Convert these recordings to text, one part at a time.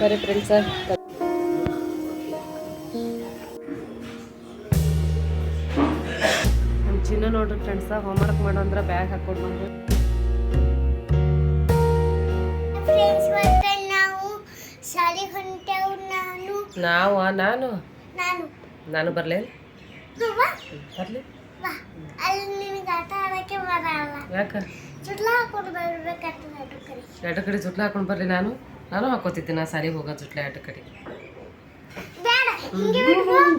ಬರ್ರಿ ಫ್ರೆಂಡ್ಸ ನಮ್ಮ ಚಿನ್ನ ನೋಡ್ರಿ ಫ್ರೆಂಡ್ಸ ಹೋಮ್ವರ್ಕ್ ಮಾಡೋ ಅಂದ್ರೆ ಬ್ಯಾಗ್ ಹಾಕೊಂಡು ಬಂದು ನಾವು ನಾನು. ನಾನು? ನಾನು. ಬರಲೇ ಬರಲಿ. ಯಾಕ? ಅದು ಎರಡು ಕಡೆ. ಜುಟ್ಲ ಹಾಕೊಂಡು ಬರ್ಲಿ ನಾನು. ನಾನು ಹಾಕೋತಿದ್ದೆ ನಾ ಸಾಲಿಗೆ ಹೋಗೋ ಜುಟ್ಲ ಎರಡು ಕಡೆ.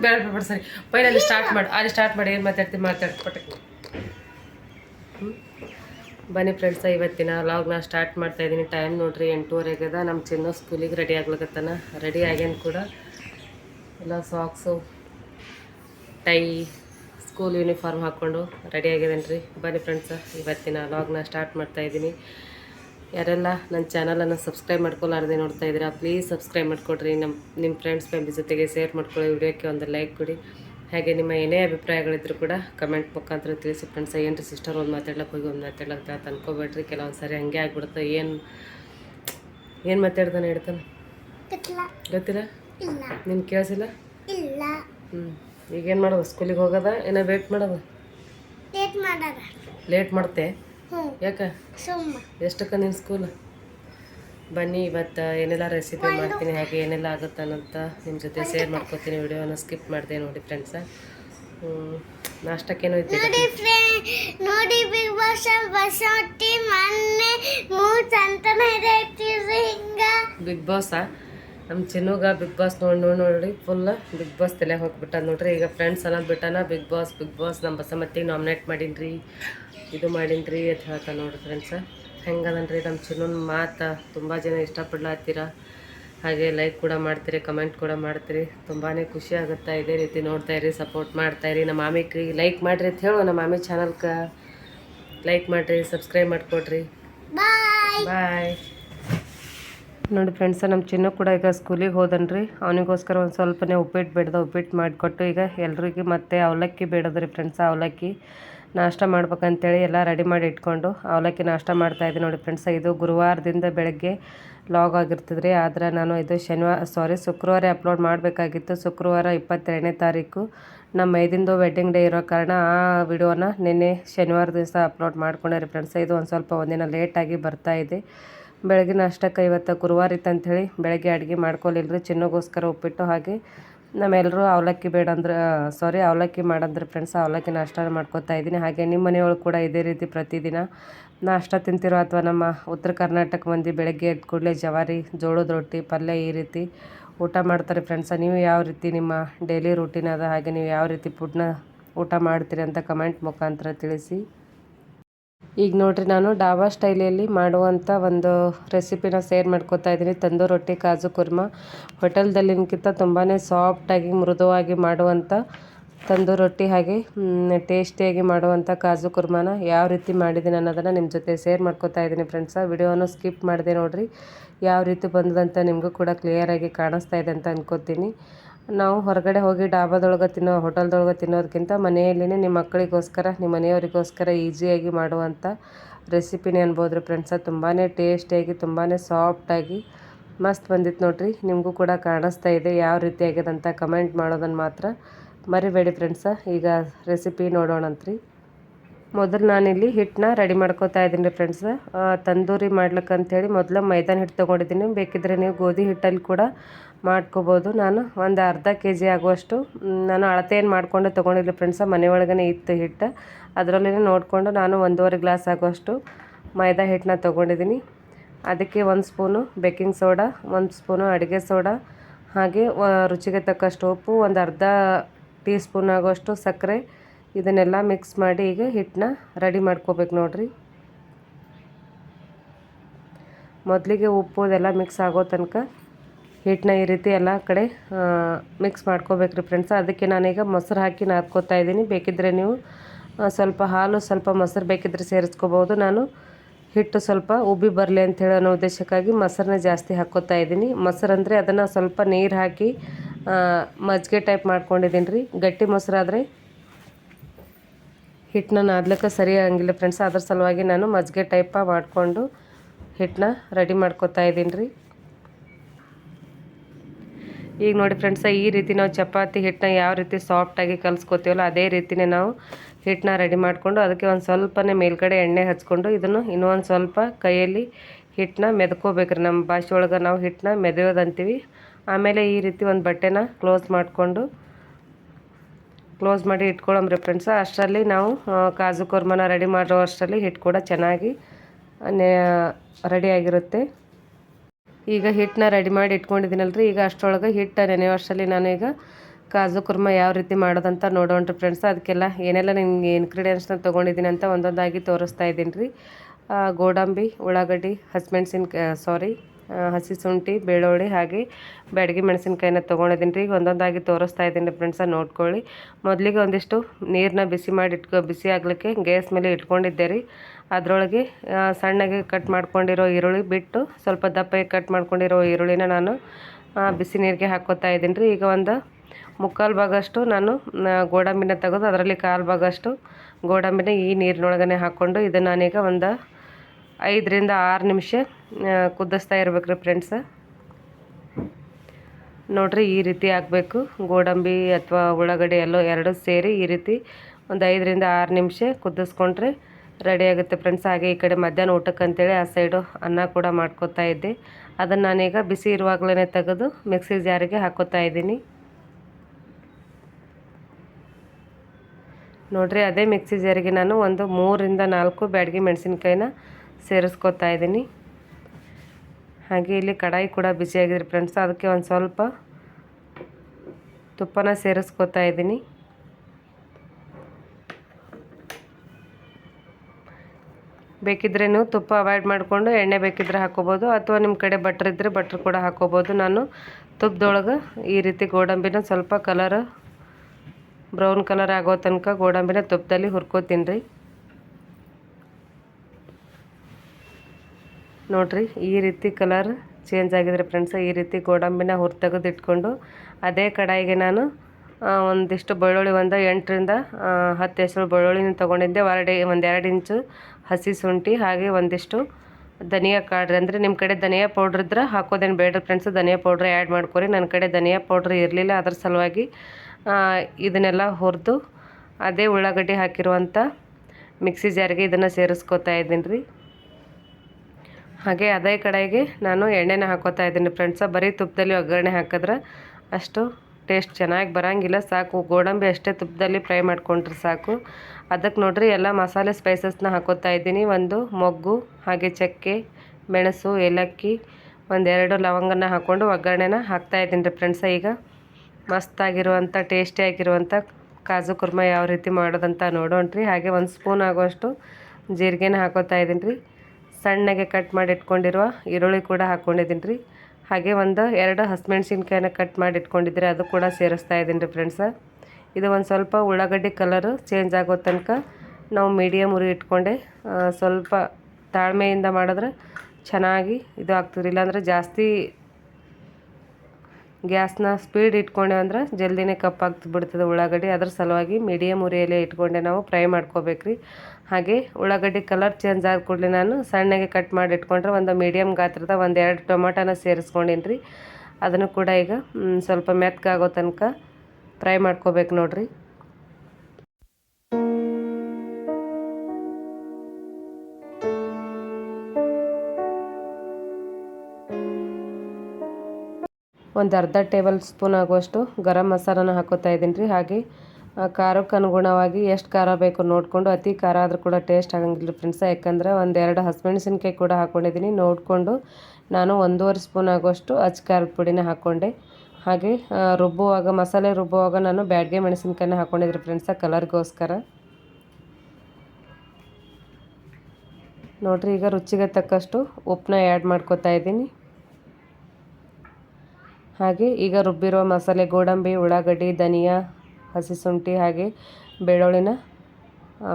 ಬೇಡ ಬೇಡ. ಸರಿ. ಪೈಲ ಅಲ್ಲಿ ಸ್ಟಾರ್ಟ್ ಮಾಡಿ. ಅಲ್ಲಿ ಸ್ಟಾರ್ಟ್ ಮಾಡಿ ಏನು ಮಾತಾಡ್ತೀನಿ ಮಾತಾಡ್ ಪಟಕ್? ಬನ್ನಿ ಫ್ರೆಂಡ್ಸ ಇವತ್ತಿನ ಲಾಗ್ನ ಸ್ಟಾರ್ಟ್ ಮಾಡ್ತಾ ಇದ್ದೀನಿ ಟೈಮ್ ನೋಡ್ರಿ ಎಂಟೂವರೆ ಆಗ್ಯದ ನಮ್ಮ ಚಿನ್ನ ಸ್ಕೂಲಿಗೆ ರೆಡಿ ಆಗ್ಲಕತ್ತಾನ. ರೆಡಿ ಆಗ್ಯಾನ ಕೂಡ. ಎಲ್ಲ ಸಾಕ್ಸು ಟೈ ಸ್ಕೂಲ್ ಯೂನಿಫಾರ್ಮ್ ಹಾಕ್ಕೊಂಡು ರೆಡಿ ಆಗಿದ್ದೇನೆ ರೀ. ಬನ್ನಿ ಫ್ರೆಂಡ್ಸ ಇವತ್ತಿನ ಲಾಗ್ನ ಸ್ಟಾರ್ಟ್ ಮಾಡ್ತಾ ಇದ್ದೀನಿ. ಯಾರೆಲ್ಲ ನನ್ನ ಚಾನಲನ್ನು ಸಬ್ಸ್ಕ್ರೈಬ್ ಮಾಡ್ಕೊಲಾರ್ದೆ ನೋಡ್ತಾ ಇದ್ದೀರಾ ಪ್ಲೀಸ್ ಸಬ್ಸ್ಕ್ರೈಬ್ ಮಾಡ್ಕೊಡ್ರಿ. ನಮ್ಮ ನಿಮ್ಮ ಫ್ರೆಂಡ್ಸ್ ಫ್ಯಾಮಿಲಿ ಜೊತೆಗೆ ಶೇರ್ ಮಾಡ್ಕೊಳ್ಳಿ. ವಿಡಿಯೋಕ್ಕೆ ಒಂದು ಲೈಕ್ ಕೊಡಿ. ಹಾಗೆ ನಿಮ್ಮ ಏನೇ ಅಭಿಪ್ರಾಯಗಳಿದ್ರು ಕೂಡ ಕಮೆಂಟ್ ಮುಖಾಂತರ ತಿಳಿಸಿ ಫ್ರೆಂಡ್ಸ್ ಏನು ರೀ ಸಿಸ್ಟರ್ ಒಂದು ಮಾತಾಡ್ಲಕ್ಕೆ ಹೋಗಿ ಒಂದು ಮಾತಾಡ್ಲಕ್ಕೆ ಅಂತ ಅನ್ಕೋಬೇಡ್ರಿ. ಕೆಲವೊಂದು ಸಾರಿ ಹಂಗೆ ಆಗ್ಬಿಡುತ್ತೆ. ಏನು ಏನು ಮಾತಾಡ್ತಾನೆ ಹೇಳ್ತಾನೆ? ಗೊತ್ತಿಲ್ಲ. ನಿನ್ನ ಕೇಳಿಸಿಲ್ಲ? ಹ್ಞೂ ಈಗೇನು ಮಾಡೋದು? ಸ್ಕೂಲಿಗೆ ಹೋಗೋದ? ಏನೋ ವೇಟ್ ಮಾಡೋದು? ಲೇಟ್ ಮಾಡೋದ. ಲೇಟ್ ಮಾಡ್ತೆ? ಯಾಕ? ಎಷ್ಟಕ್ಕೆ ನಿನ್ನ ಸ್ಕೂಲ್ ಬನ್ನಿ ಇವತ್ತು ಏನೆಲ್ಲ ರೆಸಿಪಿ ಮಾಡ್ತೀನಿ ಹಾಗೆ ಏನೆಲ್ಲ ಆಗುತ್ತೆ ಅನ್ನಂತ ನಿಮ್ಮ ಜೊತೆ ಶೇರ್ ಮಾಡ್ಕೊತೀನಿ ವಿಡಿಯೋನ ಸ್ಕಿಪ್ ಮಾಡಿದೆ ನೋಡಿ ಫ್ರೆಂಡ್ಸ ನಾಷ್ಟಕ್ಕೇನು ಐತೆ ನೋಡಿ ನೋಡಿ ಬಿಗ್ ಬಾಸ್ ಬಸ್ ಮೊನ್ನೆ ಮೂರ್ ಅಂತನ ಇದೆ ಹಿಂಗ. ಬಿಗ್ ಬಾಸಾ? ನಮ್ಮ ಚಿನ್ನುಗ ಬಿಗ್ ಬಾಸ್ ನೋಡಿ ನೋಡಿ ನೋಡಿ ಫುಲ್ ಬಿಗ್ ಬಾಸ್ ತಲೆ ಹೋಗ್ಬಿಟ್ಟ ನೋಡ್ರಿ. ಈಗ ಫ್ರೆಂಡ್ಸ್ ಅನ್ನೋದು ಬಿಟ್ಟಾನ ಬಿಗ್ ಬಾಸ್ ಬಿಗ್ ಬಾಸ್ ನಮ್ಮ ಬಸಮತ್ತಿಗೆ ನಾಮಿನೇಟ್ ಮಾಡೀನಿ ಇದು ಮಾಡೀನಿ ಅಂತ ಹೇಳ್ತಾ ನೋಡ್ರಿ ಫ್ರೆಂಡ್ಸ ಹೆಂಗದನ್ರಿ ನಮ್ಮ ಚಿನ್ನನ ಮಾತು? ತುಂಬ ಜನ ಇಷ್ಟಪಡ್ಲಾತ್ತೀರ ಹಾಗೆ ಲೈಕ್ ಕೂಡ ಮಾಡ್ತೀರಿ ಕಮೆಂಟ್ ಕೂಡ ಮಾಡ್ತೀರಿ. ತುಂಬಾ ಖುಷಿ ಆಗುತ್ತೆ ಇದೇ ರೀತಿ ನೋಡ್ತಾ ಇರಿ ಸಪೋರ್ಟ್ ಮಾಡ್ತಾ ಇರಿ. ನಮ್ಮ ಮಾಮಿಗೆ ಲೈಕ್ ಮಾಡಿರಿ ಅಂತ ಹೇಳು ನಮ್ಮ ಮಾಮಿ ಚಾನಲ್ಗೆ ಲೈಕ್ ಮಾಡಿರಿ ಸಬ್ಸ್ಕ್ರೈಬ್ ಮಾಡಿಕೊಡ್ರಿ. ಬಾಯ್ ನೋಡಿ ಫ್ರೆಂಡ್ಸ, ನಮ್ಮ ಚಿನ್ನ ಕೂಡ ಈಗ ಸ್ಕೂಲಿಗೆ ಹೋದನ್ರಿ. ಅವನಿಗೋಸ್ಕರ ಒಂದು ಸ್ವಲ್ಪನೇ ಉಪ್ಪಿಟ್ಟು ಬೇಡ್ದ ಉಪ್ಪಿಟ್ಟು ಮಾಡಿಕೊಟ್ಟು ಈಗ ಎಲ್ರಿಗೂ ಮತ್ತೆ ಅವಲಕ್ಕಿ ಬೇಡದ್ರಿ ಫ್ರೆಂಡ್ಸ ಅವಲಕ್ಕಿ ನಾಷ್ಟ ಮಾಡ್ಬೇಕಂತೇಳಿ ಎಲ್ಲ ರೆಡಿ ಮಾಡಿ ಇಟ್ಕೊಂಡು ಅವಲಕ್ಕಿ ನಾಷ್ಟ ಮಾಡ್ತಾ ಇದ್ದೀನಿ ನೋಡಿ ಫ್ರೆಂಡ್ಸ. ಇದು ಗುರುವಾರದಿಂದ ಬೆಳಗ್ಗೆ ಲಾಗ್ ಆಗಿರ್ತದ್ರಿ. ಆದ್ರೆ ನಾನು ಇದು ಶನಿವಾರ ಸಾರಿ ಶುಕ್ರವಾರ ಅಪ್ಲೋಡ್ ಮಾಡಬೇಕಾಗಿತ್ತು. ಶುಕ್ರವಾರ ಇಪ್ಪತ್ತೆರಡನೇ ತಾರೀಕು. ನಮ್ಮ ಮೈದಿಂದು ವೆಡ್ಡಿಂಗ್ ಡೇ ಇರೋ ಕಾರಣ ಆ ವಿಡಿಯೋನ ನಿನ್ನೆ ಶನಿವಾರ ದಿವಸ ಅಪ್ಲೋಡ್ ಮಾಡ್ಕೊಂಡೆ ರೀ ಫ್ರೆಂಡ್ಸ. ಇದು ಒಂದು ಸ್ವಲ್ಪ ಒಂದಿನ ಲೇಟಾಗಿ ಇದೆ. ಬೆಳಗಿನ ಅಷ್ಟಕ್ಕೆ ಇವತ್ತು ಗುರುವಾರ ಇತ್ತು ಅಂಥೇಳಿ ಬೆಳಗ್ಗೆ ಅಡುಗೆ ಮಾಡ್ಕೊಲಿಲ್ರಿ. ಚಿನ್ನಗೋಸ್ಕರ ಉಪ್ಪಿಟ್ಟು ಹಾಗೆ ನಮ್ಮೆಲ್ಲರೂ ಅವಲಕ್ಕಿ ಬೇಡ ಅಂದ್ರೆ ಸಾರಿ ಅವಲಕ್ಕಿ ಮಾಡಂದ್ರೆ ಫ್ರೆಂಡ್ಸ್ ಅವಲಕ್ಕಿ ನಾಷ್ಟ ಮಾಡ್ಕೊತಾ ಇದ್ದೀನಿ. ಹಾಗೆ ನಿಮ್ಮ ಮನೆಯೊಳಗೆ ಕೂಡ ಇದೇ ರೀತಿ ಪ್ರತಿದಿನ ನಾಷ್ಟ ತಿಂತಿರೋ ಅಥವಾ ನಮ್ಮ ಉತ್ತರ ಕರ್ನಾಟಕ ಮಂದಿ ಬೆಳಗ್ಗೆ ಎದ್ದ ಕೂಡಲೇ ಜವಾರಿ, ಜೋಳದ ರೊಟ್ಟಿ, ಪಲ್ಯ ಈ ರೀತಿ ಊಟ ಮಾಡ್ತಾರೆ ಫ್ರೆಂಡ್ಸ ನೀವು ಯಾವ ರೀತಿ ನಿಮ್ಮ ಡೈಲಿ ರೂಟೀನ್ ಅದ ಹಾಗೆ ನೀವು ಯಾವ ರೀತಿ ಫುಡ್ನ ಊಟ ಮಾಡ್ತೀರಿ ಅಂತ ಕಮೆಂಟ್ ಮುಖಾಂತರ ತಿಳಿಸಿ. ಈಗ ನೋಡ್ರಿ ನಾನು ಡಾಬಾ ಸ್ಟೈಲಲ್ಲಿ ಮಾಡುವಂಥ ಒಂದು ರೆಸಿಪಿನ ಸೇರ್ ಮಾಡ್ಕೋತಾ ಇದ್ದೀನಿ. ತಂದೂರ್ ರೊಟ್ಟಿ, ಕಾಜು, ಕುರ್ಮ. ಹೋಟೆಲ್ದಲ್ಲಿನಕ್ಕಿಂತ ತುಂಬಾ ಸಾಫ್ಟಾಗಿ, ಮೃದುವಾಗಿ ಮಾಡುವಂಥ ತಂದೂರು ರೊಟ್ಟಿ ಹಾಗೆ ಟೇಸ್ಟಿಯಾಗಿ ಮಾಡುವಂಥ ಕಾಜು, ಕುರ್ಮಾನ ಯಾವ ರೀತಿ ಮಾಡಿದ್ದೀನಿ ಅನ್ನೋದನ್ನು ನಿಮ್ಮ ಜೊತೆ ಸೇರ್ ಮಾಡ್ಕೋತಾ ಇದ್ದೀನಿ ಫ್ರೆಂಡ್ಸ. ವಿಡಿಯೋನ ಸ್ಕಿಪ್ ಮಾಡಿದೆ ನೋಡಿರಿ. ಯಾವ ರೀತಿ ಬಂದದಂತ ನಿಮಗೂ ಕೂಡ ಕ್ಲಿಯರಾಗಿ ಕಾಣಿಸ್ತಾ ಇದೆ ಅಂತ ಅನ್ಕೋತೀನಿ. ನಾವು ಹೊರಗಡೆ ಹೋಗಿ ಡಾಬಾದೊಳಗೆ ತಿನ್ನೋ, ಹೋಟೆಲ್ದೊಳಗೆ ತಿನ್ನೋದಕ್ಕಿಂತ ಮನೆಯಲ್ಲೇ ನಿಮ್ಮ ಮಕ್ಕಳಿಗೋಸ್ಕರ, ನಿಮ್ಮ ಮನೆಯವರಿಗೋಸ್ಕರ ಈಸಿಯಾಗಿ ಮಾಡುವಂಥ ರೆಸಿಪಿನೇ ಅನ್ಬೋದು ಫ್ರೆಂಡ್ಸ ತುಂಬಾ ಟೇಸ್ಟಿಯಾಗಿ ತುಂಬಾ ಸಾಫ್ಟಾಗಿ ಮಸ್ತ್ ಬಂದಿತ್ತು ನೋಡ್ರಿ. ನಿಮಗೂ ಕೂಡ ಕಾಣಿಸ್ತಾ ಇದೆ ಯಾವ ರೀತಿ ಆಗ್ಯದಂತ ಕಮೆಂಟ್ ಮಾಡೋದನ್ನು ಮಾತ್ರ ಮರಿಬೇಡಿ ಫ್ರೆಂಡ್ಸ ಈಗ ರೆಸಿಪಿ ನೋಡೋಣಂತ್ರಿ ಮೊದಲು ನಾನಿಲ್ಲಿ ಹಿಟ್ಟನ್ನ ರೆಡಿ ಮಾಡ್ಕೋತಾ ಇದ್ದೀನಿ ರೀ ಫ್ರೆಂಡ್ಸ್ ತಂದೂರಿ ಮಾಡ್ಲಿಕ್ಕೆ ಅಂಥೇಳಿ ಮೊದಲು ಮೈದಾನ ಹಿಟ್ಟು ತೊಗೊಂಡಿದ್ದೀನಿ. ಬೇಕಿದ್ರೆ ನೀವು ಗೋಧಿ ಹಿಟ್ಟಲ್ಲಿ ಕೂಡ ಮಾಡ್ಕೋಬೋದು. ನಾನು ಒಂದು ಅರ್ಧ ಕೆ ಜಿ ಆಗುವಷ್ಟು ನಾನು ಅಳತೆ ಮಾಡಿಕೊಂಡು ತೊಗೊಂಡಿಲ್ಲ ಫ್ರೆಂಡ್ಸ ಮನೆಯೊಳಗೇ ಇತ್ತು ಹಿಟ್ಟು. ಅದರಲ್ಲೇ ನೋಡಿಕೊಂಡು ನಾನು ಒಂದೂವರೆ ಗ್ಲಾಸ್ ಆಗುವಷ್ಟು ಮೈದಾ ಹಿಟ್ಟನ್ನ ತೊಗೊಂಡಿದ್ದೀನಿ. ಅದಕ್ಕೆ ಒಂದು ಸ್ಪೂನು ಬೇಕಿಂಗ್ ಸೋಡಾ, ಒಂದು ಸ್ಪೂನು ಅಡುಗೆ ಸೋಡಾ, ಹಾಗೆ ರುಚಿಗೆ ತಕ್ಕಷ್ಟು ಉಪ್ಪು, ಒಂದು ಅರ್ಧ ಟೀ ಸ್ಪೂನ್ ಆಗುವಷ್ಟು ಸಕ್ಕರೆ, ಇದನ್ನೆಲ್ಲ ಮಿಕ್ಸ್ ಮಾಡಿ ಈಗ ಹಿಟ್ಟನ್ನ ರೆಡಿ ಮಾಡ್ಕೋಬೇಕು ನೋಡಿರಿ. ಮೊದಲಿಗೆ ಉಪ್ಪು ಅದೆಲ್ಲ ಮಿಕ್ಸ್ ಆಗೋ ತನಕ ಹಿಟ್ಟನ್ನ ಈ ರೀತಿ ಎಲ್ಲ ಕಡೆ ಮಿಕ್ಸ್ ಮಾಡ್ಕೋಬೇಕ್ರಿ ಫ್ರೆಂಡ್ಸ್ ಅದಕ್ಕೆ ನಾನೀಗ ಮೊಸರು ಹಾಕಿ ನಾದ್ಕೋತಾ ಇದ್ದೀನಿ. ಬೇಕಿದ್ದರೆ ನೀವು ಸ್ವಲ್ಪ ಹಾಲು, ಸ್ವಲ್ಪ ಮೊಸರು ಬೇಕಿದ್ದರೆ ಸೇರಿಸ್ಕೋಬೋದು. ನಾನು ಹಿಟ್ಟು ಸ್ವಲ್ಪ ಉಬ್ಬಿ ಬರಲಿ ಅಂತೇಳಿ ಅನ್ನೋ ಉದ್ದೇಶಕ್ಕಾಗಿ ಮೊಸರನ್ನ ಜಾಸ್ತಿ ಹಾಕ್ಕೋತಾ ಇದ್ದೀನಿ. ಮೊಸರು ಅಂದರೆ ಅದನ್ನು ಸ್ವಲ್ಪ ನೀರು ಹಾಕಿ ಮಜ್ಜಿಗೆ ಟೈಪ್ ಮಾಡ್ಕೊಂಡಿದ್ದೀನಿ ರೀ. ಗಟ್ಟಿ ಮೊಸರಾದರೆ ಹಿಟ್ಟನ್ನ ನಾದ್ಲಿಕ್ಕೆ ಸರಿ ಆಗಂಗಿಲ್ಲ ಫ್ರೆಂಡ್ಸ್ ಅದ್ರ ಸಲುವಾಗಿ ನಾನು ಮಜ್ಜಿಗೆ ಟೈಪ ಮಾಡಿಕೊಂಡು ಹಿಟ್ಟನ್ನ ರೆಡಿ ಮಾಡ್ಕೊತಾ ಇದ್ದೀನಿ ರೀ. ಈಗ ನೋಡಿ ಫ್ರೆಂಡ್ಸ ಈ ರೀತಿ ನಾವು ಚಪಾತಿ ಹಿಟ್ಟನ್ನ ಯಾವ ರೀತಿ ಸಾಫ್ಟಾಗಿ ಕಲಿಸ್ಕೊತೀವಲ್ಲ, ಅದೇ ರೀತಿನೇ ನಾವು ಹಿಟ್ಟನ್ನ ರೆಡಿ ಮಾಡಿಕೊಂಡು ಅದಕ್ಕೆ ಒಂದು ಸ್ವಲ್ಪನೇ ಮೇಲ್ಗಡೆ ಎಣ್ಣೆ ಹಚ್ಕೊಂಡು ಇದನ್ನು ಇನ್ನೂ ಒಂದು ಸ್ವಲ್ಪ ಕೈಯಲ್ಲಿ ಹಿಟ್ಟನ್ನ ಮೆದ್ಕೋಬೇಕ್ರಿ ನಮ್ಮ ಭಾಷೆ ಒಳಗೆ ನಾವು ಹಿಟ್ಟನ್ನ ಮೆದೆಯೋದಂತೀವಿ ಆಮೇಲೆ ಈ ರೀತಿ ಒಂದು ಬಟ್ಟೆನ ಕ್ಲೋಸ್ ಮಾಡಿಕೊಂಡು ಕ್ಲೋಸ್ ಮಾಡಿ ಇಟ್ಕೊಳ್ಳೋಮ್ರಿ ಫ್ರೆಂಡ್ಸ ಅಷ್ಟರಲ್ಲಿ ನಾವು ಕಾಜು ಕುರ್ಮನ ರೆಡಿ ಮಾಡೋ ಅಷ್ಟರಲ್ಲಿ ಹಿಟ್ಟು ಕೂಡ ಚೆನ್ನಾಗಿ ರೆಡಿಯಾಗಿರುತ್ತೆ ಈಗ ಹಿಟ್ಟನ್ನ ರೆಡಿ ಮಾಡಿ ಇಟ್ಕೊಂಡಿದ್ದೀನಲ್ರಿ. ಈಗ ಅಷ್ಟರೊಳಗೆ ಹಿಟ್ಟು ನೆನೆಯೋ ಅಷ್ಟರಲ್ಲಿ ನಾನು ಈಗ ಕಾಜು ಕುರ್ಮ ಯಾವ ರೀತಿ ಮಾಡೋದಂತ ನೋಡೋಣ್ರಿ ಫ್ರೆಂಡ್ಸ್ ಅದಕ್ಕೆಲ್ಲ ಏನೆಲ್ಲ ನಿಮ್ಗೆ ಇನ್ಗ್ರೀಡಿಯೆಂಟ್ಸ್ನ ತೊಗೊಂಡಿದ್ದೀನಿ ಅಂತ ಒಂದೊಂದಾಗಿ ತೋರಿಸ್ತಾ ಇದ್ದೀನಿ ರೀ ಗೋಡಂಬಿ, ಉಳ್ಳಾಗಡ್ಡಿ ಹಸಿಮೆಣ್ಸಿನ ಸಾರಿ ಹಸಿ ಶುಂಠಿ, ಬೆಳ್ಳುಳ್ಳಿ ಹಾಗೆ ಬ್ಯಾಡಗಿ ಮೆಣಸಿನಕಾಯಿನ ತೊಗೊಂಡಿದ್ದೀನಿ ರೀ. ಒಂದೊಂದಾಗಿ ತೋರಿಸ್ತಾ ಇದ್ದೀನಿ ಫ್ರೆಂಡ್ಸ ನೋಡ್ಕೊಳ್ಳಿ. ಮೊದಲಿಗೆ ಒಂದಿಷ್ಟು ನೀರನ್ನ ಬಿಸಿ ಮಾಡಿ ಇಟ್ಕೊ, ಬಿಸಿ ಆಗಲಿಕ್ಕೆ ಗ್ಯಾಸ್ ಮೇಲೆ ಇಟ್ಕೊಂಡಿದ್ದೆ ರೀ. ಅದರೊಳಗೆ ಸಣ್ಣಗೆ ಕಟ್ ಮಾಡ್ಕೊಂಡಿರೋ ಈರುಳ್ಳಿ ಬಿಟ್ಟು ಸ್ವಲ್ಪ ದಪ್ಪಗೆ ಕಟ್ ಮಾಡ್ಕೊಂಡಿರೋ ಈರುಳ್ಳಿನ ನಾನು ಬಿಸಿ ನೀರಿಗೆ ಹಾಕೋತಾ ಇದ್ದೀನಿ ರೀ. ಈಗ ಒಂದು ಮುಕ್ಕಾಲು ಭಾಗಷ್ಟು ನಾನು ಗೋಡಂಬಿನ ತೆಗೆದು ಅದರಲ್ಲಿ ಕಾಲು ಭಾಗಷ್ಟು ಗೋಡಂಬಿನ ಈ ನೀರಿನೊಳಗನೆ ಹಾಕ್ಕೊಂಡು ಇದನ್ನು ನಾನೀಗ ಒಂದು ಐದರಿಂದ ಆರು ನಿಮಿಷ ಕುದಿಸ್ತಾ ಇರ್ಬೇಕು ರೀ ಫ್ರೆಂಡ್ಸ ನೋಡ್ರಿ ಈ ರೀತಿ ಆಗಬೇಕು ಗೋಡಂಬಿ ಅಥವಾ ಉಳ್ಳಾಗಡ್ಡೆ ಎಲ್ಲೋ ಎರಡು ಸೇರಿ ಈ ರೀತಿ ಒಂದು ಐದರಿಂದ ಆರು ನಿಮಿಷ ಕುದಿಸ್ಕೊಂಡ್ರೆ ರೆಡಿ ಆಗುತ್ತೆ ಫ್ರೆಂಡ್ಸ್ ಹಾಗೆ ಈ ಕಡೆ ಮಧ್ಯಾಹ್ನ ಊಟಕ್ಕೆ ಅಂತೇಳಿ ಆ ಸೈಡು ಅನ್ನ ಕೂಡ ಮಾಡ್ಕೊತಾ ಇದ್ದೆ. ಅದನ್ನು ನಾನೀಗ ಬಿಸಿ ಇರುವಾಗಲೇ ತೆಗೆದು ಮಿಕ್ಸಿ ಜಾರಿಗೆ ಹಾಕೋತಾ ಇದ್ದೀನಿ. ನೋಡಿರಿ ಅದೇ ಮಿಕ್ಸಿ ಜಾರಿಗೆ ನಾನು ಒಂದು ಮೂರಿಂದ ನಾಲ್ಕು ಬ್ಯಾಡಗಿ ಮೆಣಸಿನ್ಕಾಯಿನ ಸೇರಿಸ್ಕೊತಾ ಇದ್ದೀನಿ. ಹಾಗೆ ಇಲ್ಲಿ ಕಡಾಯಿ ಕೂಡ ಬಿಸಿಯಾಗಿದೆ ಫ್ರೆಂಡ್ಸ್ ಅದಕ್ಕೆ ಒಂದು ಸ್ವಲ್ಪ ತುಪ್ಪನ ಸೇರಿಸ್ಕೊತಾ ಇದ್ದೀನಿ. ಬೇಕಿದ್ರೆ ನೀವು ತುಪ್ಪ ಅವಾಯ್ಡ್ ಮಾಡಿಕೊಂಡು ಎಣ್ಣೆ ಬೇಕಿದ್ರೆ ಹಾಕೋಬೋದು ಅಥವಾ ನಿಮ್ಮ ಕಡೆ ಬಟ್ರ್ ಇದ್ದರೆ ಬಟ್ರ್ ಕೂಡ ಹಾಕೋಬೋದು. ನಾನು ತುಪ್ಪದೊಳಗೆ ಈ ರೀತಿ ಗೋಡಂಬಿನ ಸ್ವಲ್ಪ ಕಲರ್ ಬ್ರೌನ್ ಕಲರ್ ಆಗೋ ತನಕ ಗೋಡಂಬಿನ ತುಪ್ಪದಲ್ಲಿ ಹುರ್ಕೋತೀನಿ ರೀ. ನೋಡ್ರಿ, ಈ ರೀತಿ ಕಲರ್ ಚೇಂಜ್ ಆಗಿದೆ ಫ್ರೆಂಡ್ಸ್ ಈ ರೀತಿ ಗೋಡಂಬಿನ ಹುರ್ ತೆಗೆದಿಟ್ಕೊಂಡು ಅದೇ ಕಡಾಯಿಗೆ ನಾನು ಒಂದಿಷ್ಟು ಬೆಳ್ಳುಳ್ಳಿ ಒಂದು ಎಂಟರಿಂದ ಹತ್ತು ಹೆಸರು ಬೆಳ್ಳುಳ್ಳಿನ ತೊಗೊಂಡಿದ್ದೆ. ಒಂದು ಎರಡು ಇಂಚು ಹಸಿ ಶುಂಠಿ, ಹಾಗೆ ಒಂದಿಷ್ಟು ಧನಿಯಾ ಕಾಡ್ರಿ ಅಂದರೆ ನಿಮ್ಮ ಕಡೆ ಧನಿಯಾ ಪೌಡ್ರ್ ಇದ್ರೆ ಹಾಕೋದೇನು ಬೇಡ ಫ್ರೆಂಡ್ಸ್ ಧನಿಯಾ ಪೌಡ್ರ್ ಆ್ಯಡ್ ಮಾಡ್ಕೊರಿ. ನನ್ನ ಕಡೆ ಧನಿಯಾ ಪೌಡ್ರ್ ಇರಲಿಲ್ಲ, ಅದ್ರ ಸಲುವಾಗಿ ಇದನ್ನೆಲ್ಲ ಹುರಿದು, ಅದೇ ಉಳ್ಳಾಗಡ್ಡಿ ಹಾಕಿರುವಂಥ ಮಿಕ್ಸಿ ಜಾರಿಗೆ ಇದನ್ನು ಸೇರಿಸ್ಕೊತಾ ಇದ್ದೀನಿ ರೀ. ಹಾಗೆ ಅದೇ ಕಡೆಗೆ ನಾನು ಎಣ್ಣೆನ ಹಾಕೋತಾ ಇದ್ದೀನಿ ಫ್ರೆಂಡ್ಸ ಬರೀ ತುಪ್ಪದಲ್ಲಿ ಒಗ್ಗರಣೆ ಹಾಕಿದ್ರೆ ಅಷ್ಟು ಟೇಸ್ಟ್ ಚೆನ್ನಾಗಿ ಬರೋಂಗಿಲ್ಲ. ಸಾಕು, ಗೋಡಂಬಿ ಅಷ್ಟೇ ತುಪ್ಪದಲ್ಲಿ ಫ್ರೈ ಮಾಡ್ಕೊಂಡ್ರೆ ಸಾಕು. ಅದಕ್ಕೆ ನೋಡ್ರಿ, ಎಲ್ಲ ಮಸಾಲೆ ಸ್ಪೈಸಸ್ನ ಹಾಕೋತಾ ಇದ್ದೀನಿ. ಒಂದು ಮೊಗ್ಗು, ಹಾಗೆ ಚಕ್ಕೆ, ಮೆಣಸು, ಏಲಕ್ಕಿ, ಒಂದೆರಡು ಲವಂಗನ ಹಾಕ್ಕೊಂಡು ಒಗ್ಗರಣೆನ ಹಾಕ್ತಾ ಇದ್ದೀನಿ ರೀ ಫ್ರೆಂಡ್ಸ ಈಗ ಮಸ್ತಾಗಿರುವಂಥ ಟೇಸ್ಟಿಯಾಗಿರುವಂಥ ಕಾಜು ಕುರ್ಮ ಯಾವ ರೀತಿ ಮಾಡೋದಂತ ನೋಡೋಣ್ರಿ. ಹಾಗೆ ಒಂದು ಸ್ಪೂನ್ ಆಗೋಷ್ಟು ಜೀರಿಗೆನ ಹಾಕೋತಾ ಇದ್ದೀನಿ ರೀ. ಸಣ್ಣಗೆ ಕಟ್ ಮಾಡಿ ಇಟ್ಕೊಂಡಿರುವ ಈರುಳ್ಳಿ ಕೂಡ ಹಾಕ್ಕೊಂಡಿದ್ದೀನಿ ರೀ ಹಾಗೆ ಒಂದು ಎರಡು ಹಸಿಮೆಣ್ಸಿನ್ಕಾಯಿನ ಕಟ್ ಮಾಡಿ ಇಟ್ಕೊಂಡಿದ್ರೆ ಅದು ಕೂಡ ಸೇರಿಸ್ತಾ ಇದ್ದೀನಿ ರೀ ಫ್ರೆಂಡ್ಸ ಇದು ಒಂದು ಸ್ವಲ್ಪ ಉಳ್ಳಾಗಡ್ಡಿ ಕಲರು ಚೇಂಜ್ ಆಗೋ ತನಕ ನಾವು ಮೀಡಿಯಮ್ ಉರಿ ಇಟ್ಕೊಂಡೆ. ಸ್ವಲ್ಪ ತಾಳ್ಮೆಯಿಂದ ಮಾಡಿದ್ರೆ ಚೆನ್ನಾಗಿ ಇದು ಆಗ್ತದೆ. ಇಲ್ಲಾಂದರೆ ಜಾಸ್ತಿ ಗ್ಯಾಸ್ನ ಸ್ಪೀಡ್ ಇಟ್ಕೊಂಡೆ ಅಂದ್ರೆ ಜಲ್ದಿನೇ ಕಪ್ಪಾಗ್ತು ಬಿಡ್ತದೆ ಉಳ್ಳಾಗಡ್ಡಿ. ಅದ್ರ ಸಲುವಾಗಿ ಮೀಡಿಯಮ್ ಉರಿಯಲ್ಲೇ ಇಟ್ಕೊಂಡೆ ನಾವು ಫ್ರೈ ಮಾಡ್ಕೋಬೇಕ್ರಿ. ಹಾಗೆ ಉಳ್ಳಾಗಡ್ಡಿ ಕಲರ್ ಚೇಂಜ್ ಆದ ಕೂಡಲೇ ನಾನು ಸಣ್ಣಗೆ ಕಟ್ ಮಾಡಿ ಇಟ್ಕೊಂಡ್ರೆ ಒಂದು ಮೀಡಿಯಮ್ ಗಾತ್ರದ ಒಂದು ಎರಡು ಟೊಮಾಟೋನ ಸೇರಿಸ್ಕೊಂಡೀನಿ ರೀ ಅದನ್ನು ಕೂಡ ಈಗ ಸ್ವಲ್ಪ ಮೆತ್ತಗಾಗೋ ತನಕ ಫ್ರೈ ಮಾಡ್ಕೋಬೇಕು ನೋಡಿರಿ. ಒಂದು ಅರ್ಧ ಟೇಬಲ್ ಸ್ಪೂನ್ ಆಗುವಷ್ಟು ಗರಂ ಮಸಾಲನ ಹಾಕೋತಾ ಇದ್ದೀನಿ ರೀ ಹಾಗೆ ಖಾರಕ್ಕೆ ಅನುಗುಣವಾಗಿ ಎಷ್ಟು ಖಾರ ಬೇಕು ನೋಡಿಕೊಂಡು, ಅತಿ ಖಾರ ಆದರೂ ಕೂಡ ಟೇಸ್ಟ್ ಆಗಂಗಿಲ್ಲ ಫ್ರೆಂಡ್ಸ್ ಯಾಕಂದರೆ ಒಂದೆರಡು ಹಸಿಮೆಣಸಿನ್ಕಾಯಿ ಕೂಡ ಹಾಕ್ಕೊಂಡಿದ್ದೀನಿ ನೋಡಿಕೊಂಡು ನಾನು ಒಂದೂವರೆ ಸ್ಪೂನ್ ಆಗುವಷ್ಟು ಅಚ್ಚ ಖಾರದ ಪುಡಿನ ಹಾಕ್ಕೊಂಡೆ ಹಾಗೆ ರುಬ್ಬುವಾಗ, ಮಸಾಲೆ ರುಬ್ಬುವಾಗ ನಾನು ಬ್ಯಾಡ್ಗೆ ಮೆಣಸಿನ್ಕಾಯಿನ ಹಾಕ್ಕೊಂಡಿದ್ರಿ ಫ್ರೆಂಡ್ಸ ಕಲರ್ಗೋಸ್ಕರ. ನೋಡ್ರಿ, ಈಗ ರುಚಿಗೆ ತಕ್ಕಷ್ಟು ಉಪ್ಪನ್ನ ಆ್ಯಡ್ ಮಾಡ್ಕೊತಾ ಇದ್ದೀನಿ. ಹಾಗೆ, ಈಗ ರುಬ್ಬಿರೋ ಮಸಾಲೆ ಗೋಡಂಬಿ, ಉಳ್ಳಾಗಡ್ಡಿ, ಧನಿಯಾ ಹಸಿ ಶುಂಠಿ ಹಾಗೆ ಬೆಳ್ಳುಳ್ಳಿನ